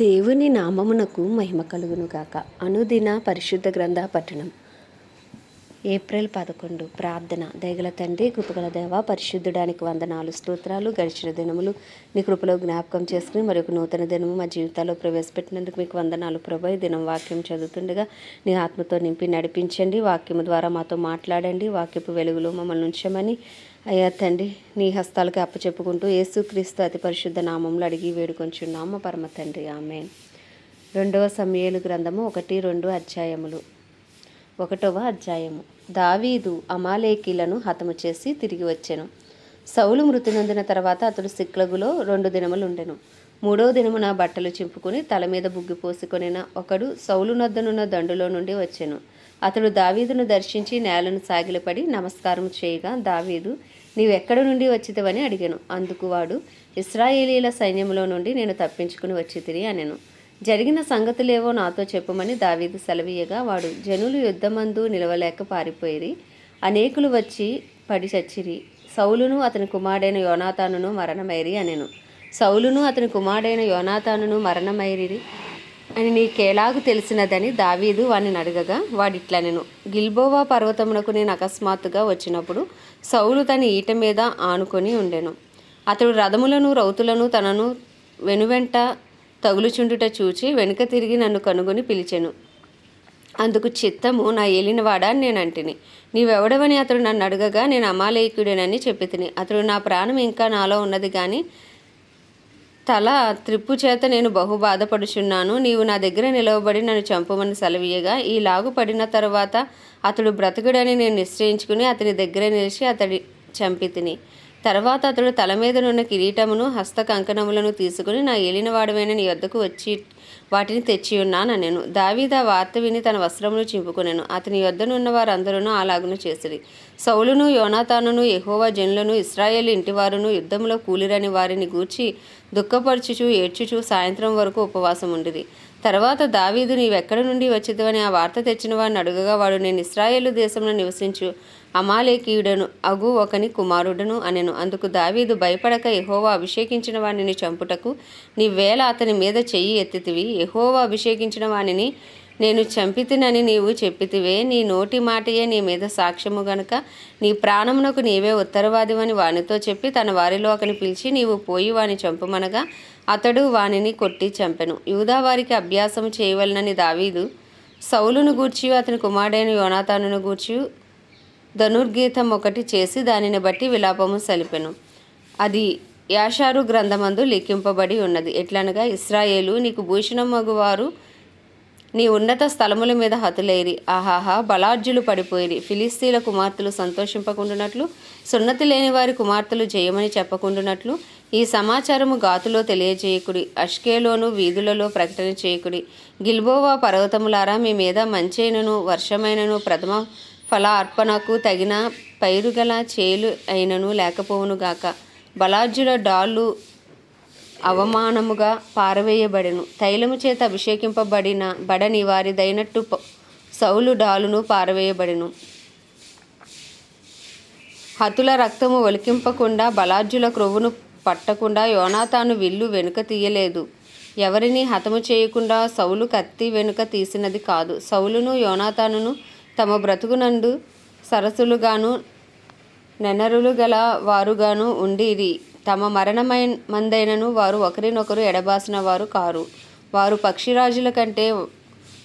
దేవుని నామమునకు మహిమ కలుగునుగాక అనుదిన పరిశుద్ధ గ్రంథ పట్టణం. ఏప్రిల్ పదకొండు. ప్రార్థన. దయగల తండ్రి కృపగల దేవ పరిశుద్ధుడానికి వందనాలు స్తోత్రాలు గడిచిన దినములు నీ కృపలో జ్ఞాపకం చేసుకుని మరొక నూతన దినము మా జీవితాల్లో ప్రవేశపెట్టినందుకు మీకు వందనాలు ప్రభా. దినం వాక్యం చదువుతుండగా నీ ఆత్మతో నింపి నడిపించండి. వాక్యము ద్వారా మాతో మాట్లాడండి. వాక్యపు వెలుగులో మమ్మల్ని ఉంచమని అయ్యా తండ్రి నీ హస్తాలకి అప్పచెప్పుకుంటూ యేసుక్రీస్తు అతి పరిశుద్ధ నామంలో అడిగి వేడుకొంచున్నాము పరమ తండ్రి. ఆమె రెండవ సమయలు గ్రంథము ఒకటి రెండు అధ్యాయములు. ఒకటవ అధ్యాయము. దావీదు అమాలేకీలను హతము చేసి తిరిగి వచ్చెను. సౌలు మృతి నొందిన తర్వాత అతడు సిక్లగులో రెండు దినములు ఉండెను మూడవ దినమున బట్టలు చింపుకుని తల మీద బుగ్గి పోసుకొనిన ఒకడు సౌలు నద్దనున్న దండులో నుండి వచ్చెను. అతడు దావీదును దర్శించి నేలను సాగిలపడి నమస్కారం చేయగా దావీదు నీవెక్కడ నుండి వచ్చితవని అడిగాను. అందుకు వాడు ఇస్రాయేలీల సైన్యంలో నుండి నేను తప్పించుకుని వచ్చి తిరిగి అనెను. జరిగిన సంగతులేవో నాతో చెప్పమని దావీదు సెలవీయగా వాడు జనులు యుద్ధమందు నిలవలేక పారిపోయిరి. అనేకులు వచ్చి పడి చచ్చిరి. సౌలును అతని కుమారుడైన యోనాతానును మరణమైరి అనెను. సౌలును అతని కుమారుడైన యోనాతానును మరణమైరి అని నీకేలాగు తెలిసినదని దావీదు వాడిని అడగగా వాడిట్లా నేను. గిల్బోవా పర్వతమునకు నేను అకస్మాత్తుగా వచ్చినప్పుడు సౌలు తన ఈట మీద ఆనుకొని ఉండెను. అతడు రథములను రౌతులను తనను వెనువెంట తగులుచుండుట చూచి వెనుక తిరిగి నన్ను కనుగొని పిలిచెను. అందుకు చిత్తము నా ఏలినవాడా? అని నేను అంటిని. నీవెవడవని అతడు నన్ను అడగగా నేను అమాలేకుడేనని చెప్పి తిని అతడు నా ప్రాణం ఇంకా నాలో ఉన్నది కానీ తల త్రిప్పు చేత నేను బహు బాధపడుచున్నాను. నీవు నా దగ్గర నిలవబడి నన్ను చంపమని సెలవీయగా ఈ లాగు పడిన తర్వాత అతడు బ్రతకుడని నేను నిశ్చయించుకుని అతని దగ్గర నిలిచి అతడి చంపి తిని తర్వాత అతడు తల మీద నున్న కిరీటమును హస్త కంకణములను తీసుకుని నా ఏలినవాడమైన నీ వద్దకు వచ్చి వాటిని తెచ్చి ఉన్నాను నేను దావీద వార్త విని తన వస్త్రమును చింపుకునేను. అతని యొద్దనున్న వారందరూ అలాగును చేసిరి. సౌలును యోనాతానును ఎహోవా జనులను ఇస్రాయేల్ ఇంటివారును యుద్ధంలో కూలిరని వారిని గూర్చి దుఃఖపరచుచు ఏడ్చుచు సాయంత్రం వరకు ఉపవాసం ఉండిరి. తర్వాత దావీదు నీవెక్కడి నుండి వచ్చిదివని ఆ వార్త తెచ్చిన వాడిని అడుగగా వాడు నేను ఇస్రాయేల్ దేశంలో నివసించు. అమాలేకీయుడను అగు ఒకని కుమారుడను అనెను. అందుకు దావీదు భయపడక ఎహోవా అభిషేకించిన వానిని చంపుటకు నీవేళ అతని మీద చెయ్యి ఎత్తితివి. ఎహోవా అభిషేకించిన వానిని నేను చంపితినని నీవు చెప్పితివే. నీ నోటి మాటయే నీ మీద సాక్ష్యము గనుక. నీ ప్రాణమునకు నీవే ఉత్తరవాదివని వానితో చెప్పి తన వారిలో ఒకని పిలిచి నీవు పోయి వాని చంపమనగా అతడు వానిని కొట్టి చంపెను. యూదా వారికి అభ్యాసము చేయవలనని దావీదు సౌలును గూర్చి అతని కుమారుడైన యోనాతానును గూర్చి ధనుర్గీతం ఒకటి చేసి దానిని బట్టి విలాపము సలిపెను. అది యాషారు గ్రంథమందు లిఖింపబడి ఉన్నది. ఎట్లనగా ఇస్రాయేలు నీకు భూషణమగువారు నీ ఉన్నత స్థలముల మీద హతులేరి. ఆహాహా బలార్జులు పడిపోయిరి. ఫిలిస్తీన్ల కుమార్తెలు సంతోషింపకుండునట్లు సున్నతి లేని వారి కుమార్తెలు జయమని చెప్పకుండునట్లు ఈ సమాచారము గాతులో తెలియజేయకుడి అష్కేలోను వీధులలో ప్రకటన చేయకుడి. గిల్బోవా పర్వతములారా మీ మీద మంచైనను వర్షమైనను ప్రథమ ఫల అర్పణకు తగిన పైరుగల చేలు అయినను లేకపోవును గాక. బలార్జుల డాళ్ళు అవమానముగా పారవేయబడెను. తైలము చేత అభిషేకింపబడిన బడని వారిదైనట్టు సౌలు డాలును పారవేయబడెను. హతుల రక్తము ఒలికింపకుండా బలార్జుల క్రొవ్వును పట్టకుండా యోనాతాను విల్లు వెనుక తీయలేదు. ఎవరిని హతము చేయకుండా సౌలు కత్తి వెనుక తీసినది కాదు. సౌలును యోనాతానును తమ బ్రతుకునందు సరసులుగాను నెనరులు గల వారుగాను ఉండిరి తమ మరణమై మందైనను వారు ఒకరినొకరు ఎడబాసిన వారు కారు. వారు పక్షిరాజుల కంటే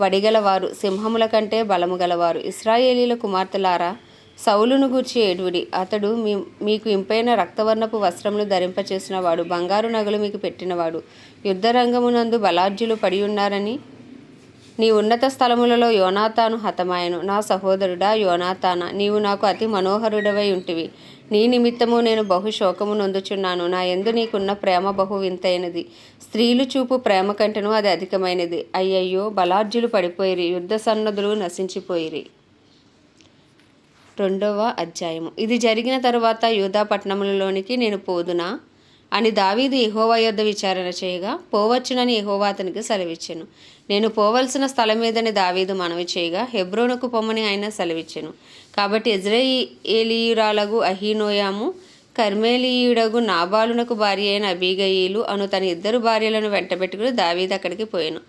వడిగలవారు సింహముల కంటే బలము గలవారు ఇస్రాయేలీల కుమార్తెలారా సౌలును గూర్చి ఏడువుడి. అతడు మీ మీకు ఇంపైన రక్తవర్ణపు వస్త్రములు ధరింపచేసినవాడు బంగారు నగలు మీకు పెట్టినవాడు. యుద్ధరంగమునందు బలార్జులు పడి ఉన్నారని నీ ఉన్నత స్థలములలో యోనాతాను హతమాయను. నా సహోదరుడా యోనాతాన నీవు నాకు అతి మనోహరుడవై ఉంటివి. నీ నిమిత్తము నేను బహు శోకము నొందుచున్నాను. నా ఎందు నీకున్న ప్రేమ బహు వింతైనది స్త్రీలు చూపు ప్రేమ కంటెను అది అధికమైనది. అయ్యయ్యో బలార్జులు పడిపోయిరి యుద్ధ సన్నదులు నశించిపోయిరి. రెండవ అధ్యాయము. ఇది జరిగిన తరువాత యూధాపట్నములలోనికి నేను పోదునా? అని దావీదు ఎహోవా యొద్ద విచారణ చేయగా పోవచ్చునని ఎహోవా అతనికి సెలవిచ్చాను. నేను పోవలసిన స్థలం మీదని దావీదు మనవి చేయగా హెబ్రోనుకు పొమ్మని ఆయన సెలవిచ్చాను. కాబట్టి ఇజ్రాయేలీయురాలగు అహీనోయాము కర్మేలీయుడగు నాబాలునకు భార్య అయిన అబీగయీలు అను తన ఇద్దరు భార్యలను వెంటబెట్టుకుని దావీదు అక్కడికి పోయాను.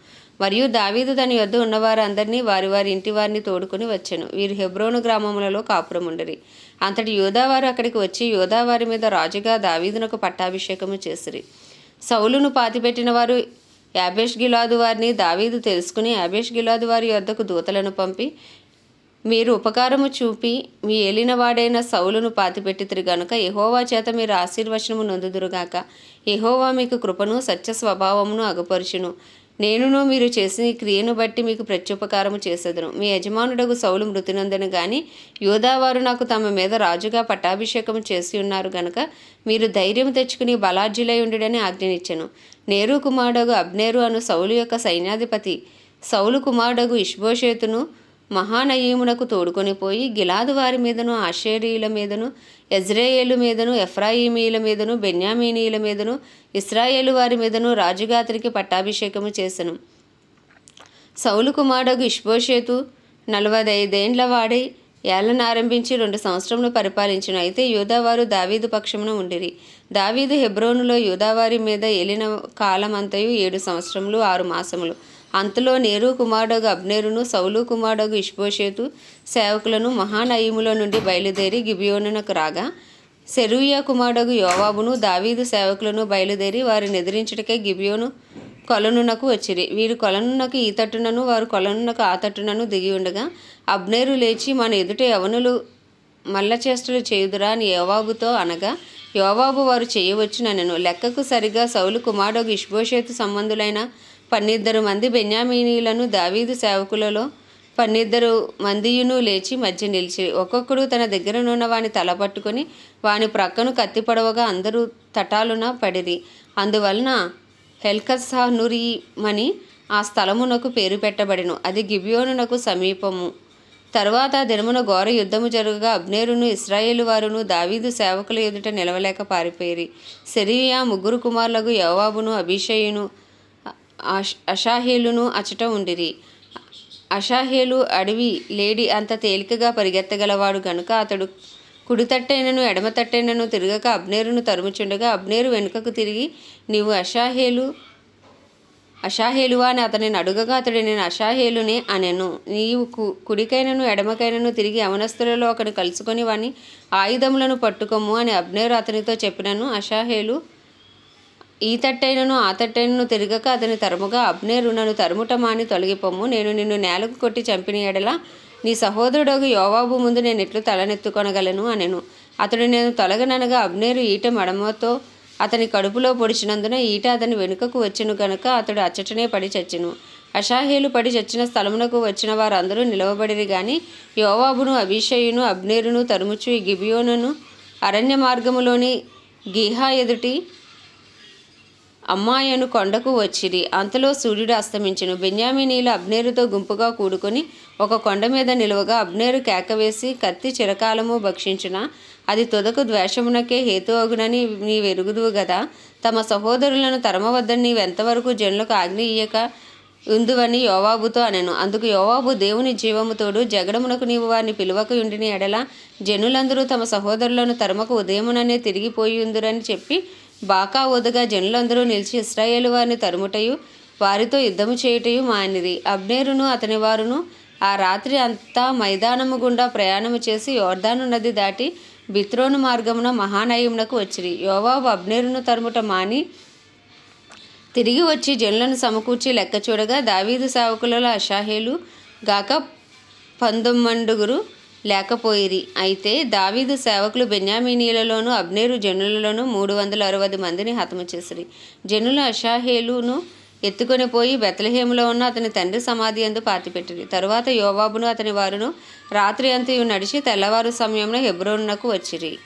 మరియు దావీదు తన యొద్ద ఉన్నవారందరినీ వారి వారి ఇంటి వారిని తోడుకొని వచ్చాను. వీరు హెబ్రోను గ్రామములలో కాపురముండరి. అంతటి యోధావారు అక్కడికి వచ్చి యోధావారి మీద రాజుగా దావీదునకు పట్టాభిషేకము చేసిరి. సౌలును పాతిపెట్టిన వారు యాబేష్ గిలాదు వారిని దావీదు తెలుసుకుని యాబేష్ గిలాదు వారి వద్దకు దూతలను పంపి మీరు ఉపకారము చూపి మీ ఏలినవాడైన సౌలును పాతిపెట్టితురు గనుక ఎహోవా చేత మీరు ఆశీర్వచనము నొందుదురుగాక ఎహోవా మీకు కృపను సత్య స్వభావమును అగపరుచును. నేనును మీరు చేసిన క్రియను బట్టి మీకు ప్రత్యుపకారము చేసేదను. మీ యజమానుడగు సౌలు మృతినందను గాని యోధావారు నాకు తమ మీద రాజుగా పట్టాభిషేకం చేసి ఉన్నారు గనక మీరు ధైర్యం తెచ్చుకుని బలార్జులై ఉండుడని ఆజ్ఞనిచ్చాను. నేరు కుమారుడగు అబ్నేరు అను సౌలు యొక్క సైన్యాధిపతి. సౌలు కుమారుడగు ఇష్బోషేతును మహానయీమునకు తోడుకొని పోయి గిలాదు వారి మీదను ఆషేరీల మీదను ఎజ్రాయేలు మీదను ఎఫ్రాయిమీల మీదను బెన్యామీనీల మీదను ఇస్రాయేలు వారి మీదను రాజుగాత్రికి పట్టాభిషేకము చేసెను. సౌలు కుమారుడు ఇష్బోషేతు నలభై ఐదేండ్ల వాడై ఏళ్ళను ఆరంభించి రెండు సంవత్సరములు పరిపాలించిన. అయితే యూదావారు దావీదు పక్షమున ఉండిరి. దావీదు హెబ్రోనులో యూదావారి మీద ఏలిన కాలమంతయు ఏడు సంవత్సరములు ఆరు మాసములు. అంతలో నేరు కుమారుడగు అబ్నేరును సౌలు కుమారుడగు ఇష్బోషేతు సేవకులను మహానయీములో నుండి బయలుదేరి గిబియోనునకు రాగా సెరూయా కుమారుడగు యోవాబును దావీదు సేవకులను బయలుదేరి వారిని నిద్రించటకే గిబియోను కొలనునకు వచ్చిరి. వీరు కొలనునకు ఈ తట్టునను వారు కొలనునకు ఆ తట్టునను దిగి ఉండగా అబ్నేరు లేచి మన ఎదుట యవనులు మల్లచేష్టలు చేయుదురా అని యోవాబుతో అనగా యోవాబు వారు చేయవచ్చుననెను. లెక్కకు సరిగా సౌలు కుమారుడు ఇష్బోషేతు సంబంధులైన పన్నిద్దరు మంది బెన్యామీనీలను దావీదు సేవకులలో పన్నిద్దరు మందియును లేచి మధ్య నిలిచి. ఒక్కొక్కడు తన దగ్గరనున్న వాని తల పట్టుకొని వాని ప్రక్కను కత్తి పడవగా అందరూ తటాలున పడిరి. అందువలన హెల్కసానురీమని ఆ స్థలమునకు పేరు పెట్టబడెను. అది గిబియోనునకు సమీపము. తరువాత దినమున ఘోర యుద్ధము జరుగగా అబ్నేరును ఇస్రాయేలు వారును దావీదు సేవకుల ఎదుట నిలవలేక పారిపోయిరి. సెరియా ముగ్గురు కుమారులకు యోవాబును అభిషేయును అషాహేలును అచట ఉండిరి. అషాహేలు అడవి లేడి అంత తేలికగా పరిగెత్తగలవాడు గనుక అతడు కుడి తట్టైనను ఎడమ తట్టైనను తిరగక అబ్నేరును తరుముచుండగా అబ్నేరు వెనుకకు తిరిగి నీవు అషాహేలు అషాహేలువా అని అతనిని అడుగగా అతడు నేను అషాహేలునే అనెను. నీవు కు కుడికైనను ఎడమకైనను తిరిగి అవనస్తులలో ఒకని కలుసుకొని వాని ఆయుధములను పట్టుకోము అని అబ్నేరు అతనితో చెప్పినను. అషాహేలు ఈ తట్టైనను ఆ తట్టైనను తిరగక అతని తరుముగా అబ్నేరు నన్ను తరుముటమాని తొలగిపోము నేను నిన్ను నేలకు కొట్టి చంపిన ఎడల నీ సహోదరుడు యోవాబు ముందు నేను ఎట్లు తలనెత్తుకొనగలను అనెను. అతడు నేను తొలగననగా అబ్నేరు ఈట మడమతో అతని కడుపులో పొడిచినందున ఈట అతని వెనుకకు వచ్చెను గనుక అతడు అచ్చటనే పడి చచ్చెను. అషాహేలు పడి చచ్చిన స్థలమునకు వచ్చిన వారందరూ నిలవబడిరి గాని యోవాబును అభిషయును అబ్నేరును తరుముచు ఈ గిబియోనును అరణ్య మార్గములోని గీహా ఎదుటి అమ్మాయను కొండకు వచ్చిరి. అంతలో సూర్యుడు అస్తమించెను. బెన్యామినీలు అబ్నేరుతో గుంపుగా కూడుకొని ఒక కొండ మీద నిలువగా అబ్నేరు కేకవేసి కత్తి చిరకాలము భక్షించిన? అది తుదకు ద్వేషమునకే హేతు అగునని నీ వెరుగుదువు గదా? తమ సహోదరులను తరమవద్దని నీవెంతవరకు జనులకు ఆజ్ఞ ఇయ్యక ఉందువని యోవాబుతో అనెను. అందుకు యోవాబు దేవుని జీవముతోడు జగడమునకు నీవు వారిని పిలువక ఉండిని ఎడల జనులందరూ తమ సహోదరులను తరమకు ఉదయముననే తిరిగిపోయి ఉందురని చెప్పి బాకా ఊదగా జనులందరూ నిలిచి ఇస్రాయేలు వారిని తరుముటయు వారితో యుద్ధము చేయుటయు మానిరి అబ్నేరును అతని వారును ఆ రాత్రి అంతా మైదానము గుండా ప్రయాణము చేసి యోర్ధాను నది దాటి బిత్రోను మార్గమున మహానయమునకు వచ్చిరి. యోవాబు అబ్నేరును తరుముట మాని తిరిగి వచ్చి జనులను సమకూర్చి లెక్క చూడగా దావీదు సేవకులలో అషాహేలు గాక పంతొమ్మండుగురు లేకపోయిరి. అయితే దావీదు సేవకులు బెన్యామీనీలలోను అబ్నేరు జనులలోను మూడు వందల అరవై మందిని హతము చేసిరి. జనులు అషాహేలును ఎత్తుకొని పోయి బెత్లహేములో ఉన్న అతని తండ్రి సమాధి అందు పాతిపెట్టిరి తరువాత యోవాబును అతని వారును రాత్రి అంతయు నడిచి తెల్లవారు సమయంలో హెబ్రోన్నకు వచ్చిరి.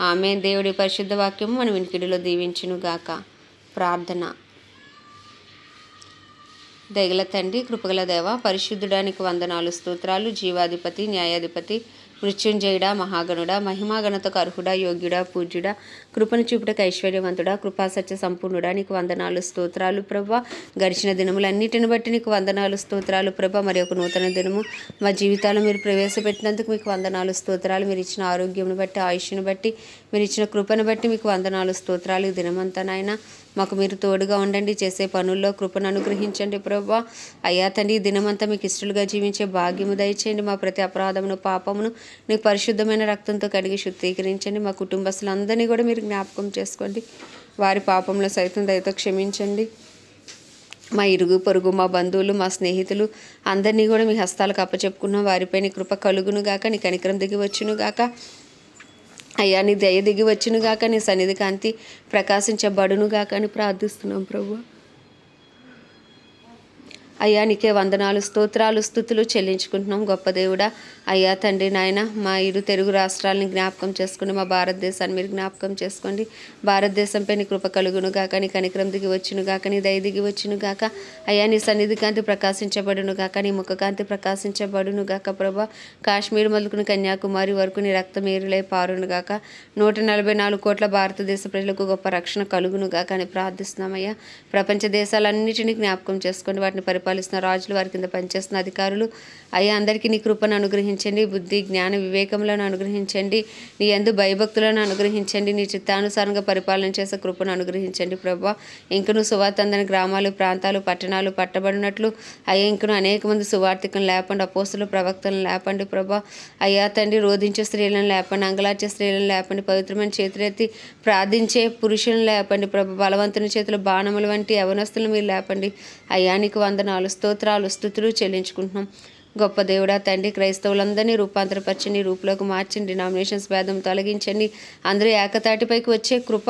ఆమె దేవుడి పరిశుద్ధ వాక్యము మన వినికిడిలో దీవించును గాక ప్రార్థన. దయగల తండ్రి కృపగల దేవ పరిశుద్ధుడానికి వందనాలు స్తోత్రాలు జీవాధిపతి న్యాయాధిపతి మృత్యుంజయుడా మహాగణుడా మహిమాగణతకు అర్హుడా యోగ్యుడా పూజ్యుడా కృపను చూపుటకు ఐశ్వర్యవంతుడా కృపాసత్య సంపూర్ణుడా నీకు వందనాలు స్తోత్రాలు ప్రభ. గడిచిన దినములన్నిటిని బట్టి నీకు వందనాలు స్తోత్రాలు ప్రభ. మరి ఒక నూతన దినము మా జీవితాలు మీరు ప్రవేశపెట్టినందుకు మీకు వందనాలు స్తోత్రాలు. మీరు ఇచ్చిన ఆరోగ్యం బట్టి ఆయుష్ను బట్టి మీరు ఇచ్చిన కృపను బట్టి మీకు వందనాలు స్తోత్రాలు ఈ దినమంతా నాయన. మాకు మీరు తోడుగా ఉండండి చేసే పనుల్లో కృపను అనుగ్రహించండి ప్రభా. అయ్యా తండ్రి దినమంతా మీకు ఇష్టలుగా జీవించే భాగ్యము దయచేయండి. మా ప్రతి అపరాధమును పాపమును నీ పరిశుద్ధమైన రక్తంతో కడిగి శుద్ధీకరించండి. మా కుటుంబస్తులందరినీ కూడా మీరు జ్ఞాపకం చేసుకోండి. వారి పాపంలో సైతం దయతో క్షమించండి. మా ఇరుగు పొరుగు మా బంధువులు మా స్నేహితులు అందరినీ కూడా మీ హస్తాలకు అప్పచెప్పుకున్నాం వారిపై నీ కృప కలుగును గాక నీ కనికరం దిగి వచ్చును గాక అయ్యా నీ దయ దిగి వచ్చును గాక నీ సన్నిధి కాంతి ప్రకాశించబడునుగాక అని ప్రార్థిస్తున్నాం ప్రభు. అయ్యా నీకే వందనాలు స్తోత్రాలు స్థుతులు చెల్లించుకుంటున్నాం గొప్ప దేవుడా. అయ్యా తండ్రి నాయన మా ఇరు తెలుగు రాష్ట్రాలని జ్ఞాపకం చేసుకోండి మా భారతదేశాన్ని మీరు జ్ఞాపకం చేసుకోండి. భారతదేశంపై నీ కృప కలుగును గాక నీ కనికరం దిగి వచ్చును గాక నీ దయ దిగి వచ్చును గాక. అయ్యా నీ సన్నిధి కాంతి ప్రకాశించబడును గాక నీ ముఖకాంతి ప్రకాశించబడును గాక ప్రభా. కాశ్మీర్ మొదలుకుని కన్యాకుమారి వరకు నీ రక్త పారును గాక. నూట నలభై నాలుగు కోట్ల భారతదేశ ప్రజలకు గొప్ప రక్షణ కలుగును గాక అని ప్రార్థిస్తున్నామయ్యా ప్రపంచ దేశాలన్నిటినీ జ్ఞాపకం చేసుకోండి వాటిని పరిపాలిస్తున్న రాజులు వారి కింద పనిచేస్తున్న అధికారులు అయ్యా అందరికీ నీ కృపను అనుగ్రహించండి బుద్ధి జ్ఞాన వివేకములను అనుగ్రహించండి నీ ఎందు భయభక్తులను అనుగ్రహించండి నీ చిత్తానుసారంగా పరిపాలన చేసే కృపను అనుగ్రహించండి ప్రభా. ఇంకను సువార్త అందని గ్రామాలు ప్రాంతాలు పట్టణాలు పట్టబడినట్లు అయ్యా ఇంకను అనేక మంది సువార్థికను లేపండి అపోస్తులు ప్రవక్తలను లేపండి ప్రభా. అయ్యా తండ్రి రోధించే స్త్రీలను లేపండి అంగలార్చే స్త్రీలను లేపండి పవిత్రమైన చేతులెత్తి ప్రార్థించే పురుషులను లేపండి ప్రభు. బలవంతుని చేతులు బాణములు వంటి యవనస్తులు మీరు లేపండి. అయ్యా నీకు వందనాలు స్తోత్రాలు స్థుతులు చెల్లించుకుంటున్నాం. గొప్ప దేవుడా తండ్రి క్రైస్తవులందరినీ రూపాంతరపరిచి నీ రూపులోకి మార్చండి డినామినేషన్స్ భేదం తొలగించండి. అందరూ ఏకతాటిపైకి వచ్చే కృప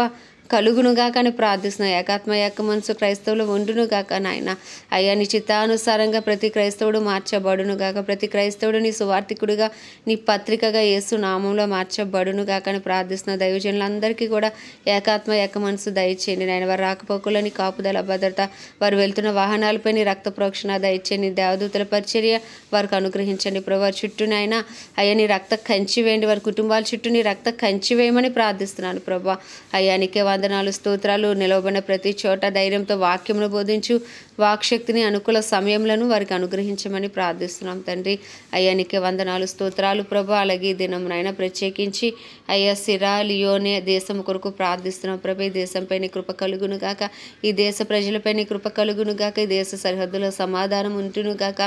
కలుగునుగాక అని ప్రార్థిస్తున్నాం ఏకాత్మ ఏక మనసు క్రైస్తవులు ఉండునుగాక నాయన. అయ్యా నీ చిత్తానుసారంగా ప్రతి క్రైస్తవుడు మార్చబడునుగాక ప్రతి క్రైస్తవుడు నీ సువార్థికుడిగా నీ పత్రికగా యేసు నామంలో మార్చబడునుగాక అని ప్రార్థిస్తున్న దైవజనులందరికీ కూడా ఏకాత్మ ఏక మనసు దయచేయండి నాయన. వారి రాకపోకులని కాపుదల భద్రత వారు వెళ్తున్న వాహనాలపై నీ రక్త ప్రోక్షణ దయచేయండి. దేవదూతల పరిచర్య వారికి అనుగ్రహించండి. ప్రభు వారి చుట్టూ నాయన అయ్యా నీ రక్త కంచి వేయండి. వారి కుటుంబాల చుట్టూ నీ రక్త కంచి వేయమని ప్రార్థిస్తున్నాను ప్రభా. అయ్యానికే వారు వందనాలు స్తోత్రాలు నిలవబడిన ప్రతి చోట ధైర్యంతో వాక్యమును బోధించు. వాక్శక్తిని అనుకూల సమయంలో వారికి అనుగ్రహించమని ప్రార్థిస్తున్నాం తండ్రి. అయ్యా నీకే వందనాలు స్తోత్రాలు ప్రభు. అలాగే ఈ దినమునైనా ప్రత్యేకించి అయ్యా సిరా లియోనే దేశం కొరకు ప్రార్థిస్తున్నాం ప్రభు. ఈ దేశంపై నీ కృప కలుగును గాక. ఈ దేశ ప్రజలపై నీ కృప కలుగును గాక. ఈ దేశ సరిహద్దుల సమాధానం ఉంటును గాక.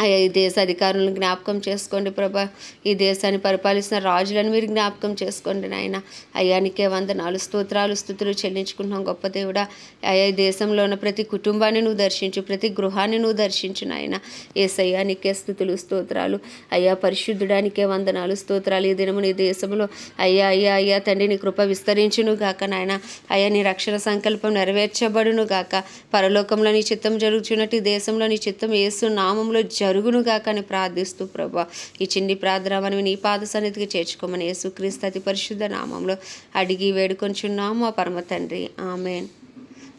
అయ్యా ఈ దేశ అధికారులను జ్ఞాపకం చేసుకోండి ప్రభా. ఈ దేశాన్ని పరిపాలిస్తున్న రాజులను మీరు జ్ఞాపకం చేసుకోండి నాయన. అయ్యా నీకే వందనాలు స్తోత్రాలు స్థుతులు చెల్లించుకుంటున్నాం గొప్ప దేవుడా. అయ్యా ఈ దేశంలో ఉన్న ప్రతి కుటుంబాన్ని నువ్వు దర్శించు ప్రతి గృహాన్ని నువ్వు దర్శించు నాయన. ఏసయ్యా నీకే స్థుతులు స్తోత్రాలు. అయ్యా పరిశుద్ధుడానికే వందనాలు స్తోత్రాలు. ఈ దినము నీ దేశంలో అయ్యా అయ్యా అయ్యా తండ్రి నీ కృప విస్తరించును గాక నాయన. అయ్యా నీ రక్షణ సంకల్పం నెరవేర్చబడును గాక. పరలోకంలో నీ చిత్తం జరుగుచున్నట్టు ఈ దేశంలో నీ చిత్తం ఏసు నామంలో జరుగునుగాక జరుగునుగాకని ప్రార్థిస్తూ ప్రభా. ఈ చిన్ని ప్రార్థన మనం నీ పాద సన్నిధికి చేర్చుకోమని యేసుక్రీస్తు అతి పరిశుద్ధ నామంలో అడిగి వేడుకొంచున్నాము ఆ పరమ తండ్రి. ఆమెన్.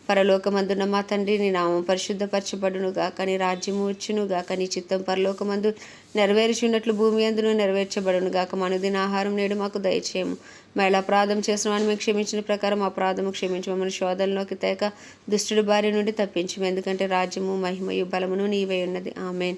పరలోకమందున్న మా తండ్రి నీ నామం పరిశుద్ధపరచబడును గాక నీ రాజ్యము వచ్చును గాక నీ చిత్తం పరలోకమందు నెరవేర్చున్నట్లు భూమి అందును నెరవేర్చబడును గాక. మనదిన ఆహారం నేడు మాకు దయచేయము. మేళ అపరాధం చేసిన వాడిని మేము క్షమించిన ప్రకారం అపరాధము క్షమించి. మమ్మల్ని శోధనలోకి తేక దుష్టుడి బారి నుండి తప్పించము ఎందుకంటే రాజ్యము మహిమయు బలమును నీవే ఉన్నది. ఆమెన్.